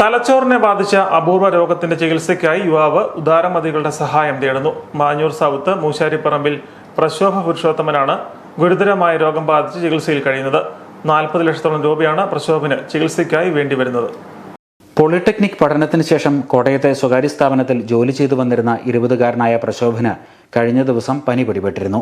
തലച്ചോറിനെ ബാധിച്ച അപൂർവ രോഗത്തിന്റെ ചികിത്സയ്ക്കായി യുവാവ് ഉദാരമതികളുടെ സഹായം തേടുന്നു. മാഞ്ഞൂർ സൗത്ത് മൂശാരിപ്പറമ്പിൽ പ്രശോഭ പുരുഷോത്തമനാണ് ഗുരുതരമായ രോഗം ബാധിച്ച് ചികിത്സയിൽ കഴിയുന്നത്. നാൽപ്പത് ലക്ഷത്തോളം രൂപയാണ് പ്രശോഭിന് ചികിത്സയ്ക്കായി വേണ്ടിവരുന്നത് പോളിടെക്നിക് പഠനത്തിന് ശേഷം കോട്ടയത്തെ സ്വകാര്യ സ്ഥാപനത്തിൽ ജോലി ചെയ്തു വന്നിരുന്ന ഇരുപതുകാരനായ പ്രശോഭന് കഴിഞ്ഞ ദിവസം പനി പിടിപെട്ടിരുന്നു.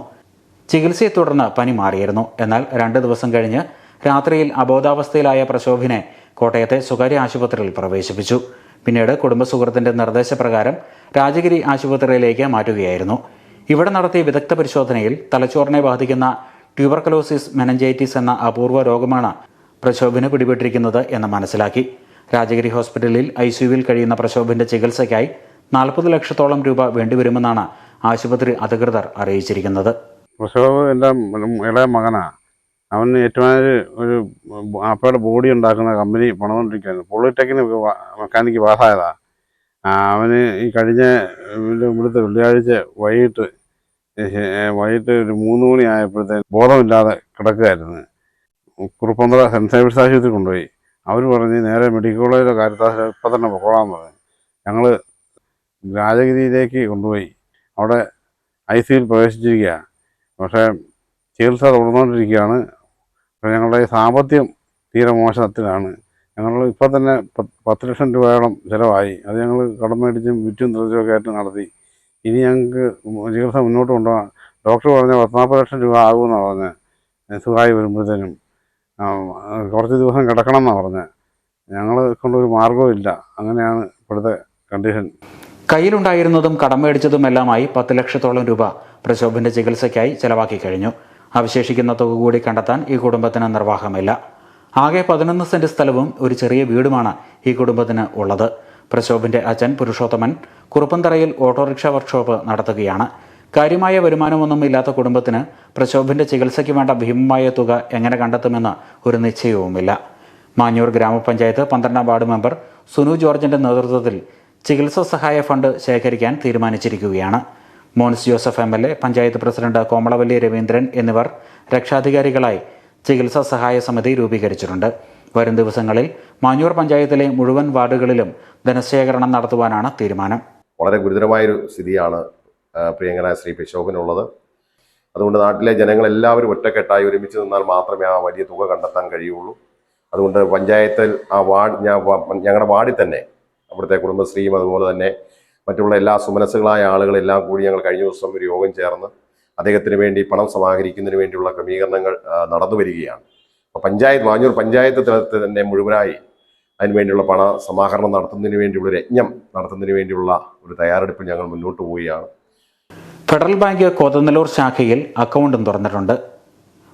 ചികിത്സയെ തുടർന്ന് പനി മാറിയിരുന്നു. എന്നാൽ രണ്ട് ദിവസം കഴിഞ്ഞ് രാത്രിയിൽ അബോധാവസ്ഥയിലായ പ്രശോഭിനെ കോട്ടയത്തെ സ്വകാര്യ ആശുപത്രിയിൽ പ്രവേശിപ്പിച്ചു. പിന്നീട് കുടുംബസുഹൃത്തിന്റെ നിർദ്ദേശപ്രകാരം രാജഗിരി ആശുപത്രിയിലേക്ക് മാറ്റുകയായിരുന്നു. ഇവിടെ നടത്തിയ വിദഗ്ധ പരിശോധനയിൽ തലച്ചോറിനെ ബാധിക്കുന്ന ട്യൂബർക്കലോസിസ് മെനഞ്ചൈറ്റിസ് എന്ന അപൂർവ രോഗമാണ് പ്രശോഭിന് പിടിപെട്ടിരിക്കുന്നത് എന്ന് മനസ്സിലാക്കി. രാജഗിരി ഹോസ്പിറ്റലിൽ ഐ സിയുവിൽ കഴിയുന്ന പ്രശോഭിന്റെ ചികിത്സയ്ക്കായി നാൽപ്പത് ലക്ഷത്തോളം രൂപ വേണ്ടിവരുമെന്നാണ് ആശുപത്രി അധികൃതർ അറിയിച്ചിരിക്കുന്നത്. പ്രസവ് എന്റെ ഇളയ മകനാ. അവന് ഏറ്റുമാനൂർ ഒരു ആപ്പയുടെ ബോഡി ഉണ്ടാക്കുന്ന കമ്പനി പണിതുകൊണ്ടിരിക്കുകയായിരുന്നു പോളിടെക്നിക് മെക്കാനിക്ക് പാസ്സായതാണ് അവന് ഈ കഴിഞ്ഞ ഇവിടെ ഇവിടുത്തെ വെള്ളിയാഴ്ച വൈകിട്ട് വൈകിട്ട് ഒരു മൂന്ന് മണി ആയപ്പോഴത്തേക്ക് ബോധമില്ലാതെ കിടക്കുകയായിരുന്നു. കുറുപ്പന്തറ സെന്റ് സേവിയർസ് ആശുപത്രി കൊണ്ടുപോയി. അവർ പറഞ്ഞ് നേരെ മെഡിക്കൽ കോളേജിലെ കാര്യത്താൽ ഇപ്പം തന്നെ പൊക്കോളാന്ന് പറഞ്ഞു. ഞങ്ങൾ രാജഗിരിയിലേക്ക് കൊണ്ടുപോയി. അവിടെ ഐ സിയിൽ പ്രവേശിച്ചിരിക്കുകയാണ് പക്ഷേ ചികിത്സ തുടർന്നുകൊണ്ടിരിക്കുകയാണ് പക്ഷേ ഞങ്ങളുടെ ഈ സാമ്പത്തികം തീരെ മോശത്തിലാണ്. ഞങ്ങൾ ഇപ്പം തന്നെ പത്ത് പത്ത് ലക്ഷം രൂപയോളം ചിലവായി. അത് ഞങ്ങൾ കടം മേടിച്ചും വിറ്റും തെളിച്ചുമൊക്കെ ആയിട്ട് നടത്തി. ഇനി ഞങ്ങൾക്ക് ചികിത്സ മുന്നോട്ട് കൊണ്ടുപോകാൻ ഡോക്ടർ പറഞ്ഞ പത്തിനാൽപ്പത് ലക്ഷം രൂപ ആകുമെന്നാണ് പറഞ്ഞത് സുഖമായി വരുമ്പോഴത്തേനും. കുറച്ച് ദിവസം കിടക്കണം എന്നാണ് പറഞ്ഞത് ഞങ്ങൾ കൊണ്ടൊരു മാർഗവുമില്ല അങ്ങനെയാണ് ഇപ്പോഴത്തെ കണ്ടീഷൻ. കയ്യിലുണ്ടായിരുന്നതും കടം മേടിച്ചതുമെല്ലാമായി പത്ത് ലക്ഷത്തോളം രൂപ പ്രശോഭിന്റെ ചികിത്സയ്ക്കായി ചിലവാക്കി കഴിഞ്ഞു. അവശേഷിക്കുന്ന തുക കൂടി കണ്ടെത്താൻ ഈ കുടുംബത്തിന് നിർവാഹമില്ല. ആകെ പതിനൊന്ന് സെന്റ് സ്ഥലവും ഒരു ചെറിയ വീടുമാണ് ഈ കുടുംബത്തിന് ഉള്ളത്. പ്രശോഭിന്റെ അച്ഛൻ പുരുഷോത്തമൻ കുറുപ്പന്തറയിൽ ഓട്ടോറിക്ഷ വർക്ക്ഷോപ്പ് നടത്തുകയാണ്. കാര്യമായ വരുമാനമൊന്നും ഇല്ലാത്ത കുടുംബത്തിന് പ്രശോഭിന്റെ ചികിത്സയ്ക്ക് വേണ്ട ഭീമമായ തുക എങ്ങനെ കണ്ടെത്തുമെന്ന് ഒരു നിശ്ചയവുമില്ല. മാഞ്ഞൂർ ഗ്രാമപഞ്ചായത്ത് പന്ത്രണ്ടാം വാർഡ് മെമ്പർ സുനു ജോർജിന്റെ നേതൃത്വത്തിൽ ചികിത്സാ സഹായ ഫണ്ട് ശേഖരിക്കാൻ തീരുമാനിച്ചിരിക്കുകയാണ്. Mons Joseph M L A panchayat president Komalavalli Raveendran എന്നിവർ രക്ഷാധികാരികളായി ചികിത്സാ സഹായ സമിതി രൂപീകരിച്ചിട്ടുണ്ട്. വരും ദിവസങ്ങളിൽ മാഞ്ഞൂർ പഞ്ചായത്തിലെ മുഴുവൻ വാർഡുകളിലും ധനശേഖരണം നടത്തുവാനാണ് തീരുമാനം. വളരെ ഗുരുതരമായൊരു സ്ഥിതിയാണ് പ്രിയങ്കരായ ശ്രീ പിശോഭനുള്ളത് അതുകൊണ്ട് നാട്ടിലെ ജനങ്ങളെല്ലാവരും ഒറ്റക്കെട്ടായി ഒരുമിച്ച് നിന്നാൽ മാത്രമേ ആ വലിയ തുക കണ്ടെത്താൻ കഴിയുള്ളൂ. അതുകൊണ്ട് പഞ്ചായത്തിൽ ആ വാർഡ് ഞങ്ങളുടെ വാർഡിൽ തന്നെ അവിടുത്തെ കുടുംബശ്രീയും അതുപോലെ തന്നെ മറ്റുള്ള എല്ലാ സുമനസ്സുകളായ ആളുകളെല്ലാം കൂടി ഞങ്ങൾ കഴിഞ്ഞ ദിവസം ഒരു യോഗം ചേർന്ന് അദ്ദേഹത്തിന് വേണ്ടി പണം സമാഹരിക്കുന്നതിന് വേണ്ടിയുള്ള ക്രമീകരണങ്ങൾ നടന്നു വരികയാണ്. അപ്പോൾ പഞ്ചായത്ത് വാഞ്ഞൂർ പഞ്ചായത്ത് തലത്തിൽ തന്നെ മുഴുവനായി അതിനുവേണ്ടിയുള്ള പണ സമാഹരണം നടത്തുന്നതിന് വേണ്ടിയുള്ള ഒരു യജ്ഞം നടത്തുന്നതിന് വേണ്ടിയുള്ള ഒരു തയ്യാറെടുപ്പിൽ ഞങ്ങൾ മുന്നോട്ട് പോവുകയാണ്. ഫെഡറൽ ബാങ്ക് കോതനല്ലൂർ ശാഖയിൽ അക്കൗണ്ടും തുറന്നിട്ടുണ്ട്.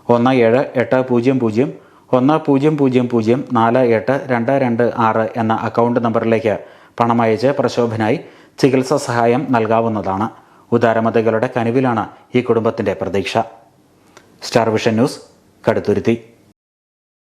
ഒന്ന് ഏഴ് എട്ട് പൂജ്യം പൂജ്യം ഒന്ന് പൂജ്യം പൂജ്യം പൂജ്യം നാല് എട്ട് രണ്ട് രണ്ട് ആറ് എന്ന അക്കൗണ്ട് നമ്പറിലേക്ക് പണമയച്ച് പ്രശോഭനായി ചികിത്സാ സഹായം നൽകാവുന്നതാണ്. ഉദാരമതകളുടെ കനിവിലാണ് ഈ കുടുംബത്തിന്റെ പ്രതീക്ഷ. Star vision news Kaduthuruthy.